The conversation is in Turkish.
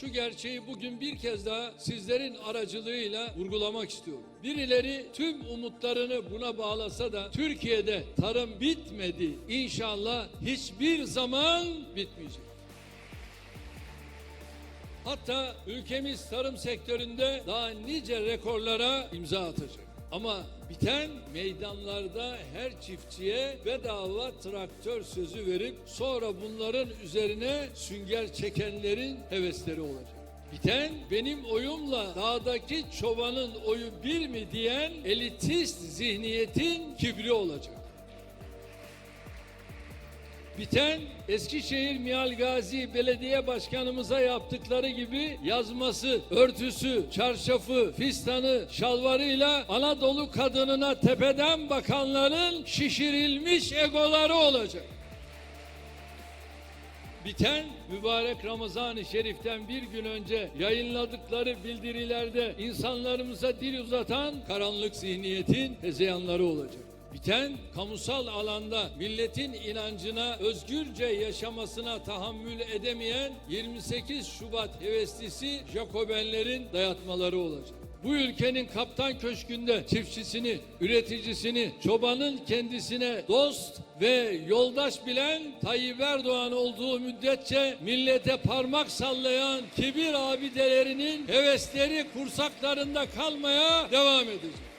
Şu gerçeği bugün bir kez daha sizlerin aracılığıyla vurgulamak istiyorum. Birileri tüm umutlarını buna bağlasa da Türkiye'de tarım bitmedi. İnşallah hiçbir zaman bitmeyecek. Hatta ülkemiz tarım sektöründe daha nice rekorlara imza atacak. Ama biten meydanlarda her çiftçiye bedava traktör sözü verip sonra bunların üzerine sünger çekenlerin hevesleri olacak. Biten benim oyumla dağdaki çobanın oyu bir mi diyen elitist zihniyetin kibri olacak. Biten Eskişehir Mihal Gazi Belediye Başkanımıza yaptıkları gibi yazması, örtüsü, çarşafı, fistanı, şalvarıyla Anadolu kadınına tepeden bakanların şişirilmiş egoları olacak. Biten mübarek Ramazan-ı Şerif'ten bir gün önce yayınladıkları bildirilerde insanlarımıza dil uzatan karanlık zihniyetin hezeyanları olacak. Biten kamusal alanda milletin inancına özgürce yaşamasına tahammül edemeyen 28 Şubat heveslisi Jacobenlerin dayatmaları olacak. Bu ülkenin kaptan köşkünde çiftçisini, üreticisini, çobanın kendisine dost ve yoldaş bilen Tayyip Erdoğan olduğu müddetçe millete parmak sallayan kibir abidelerinin hevesleri kursaklarında kalmaya devam edecek.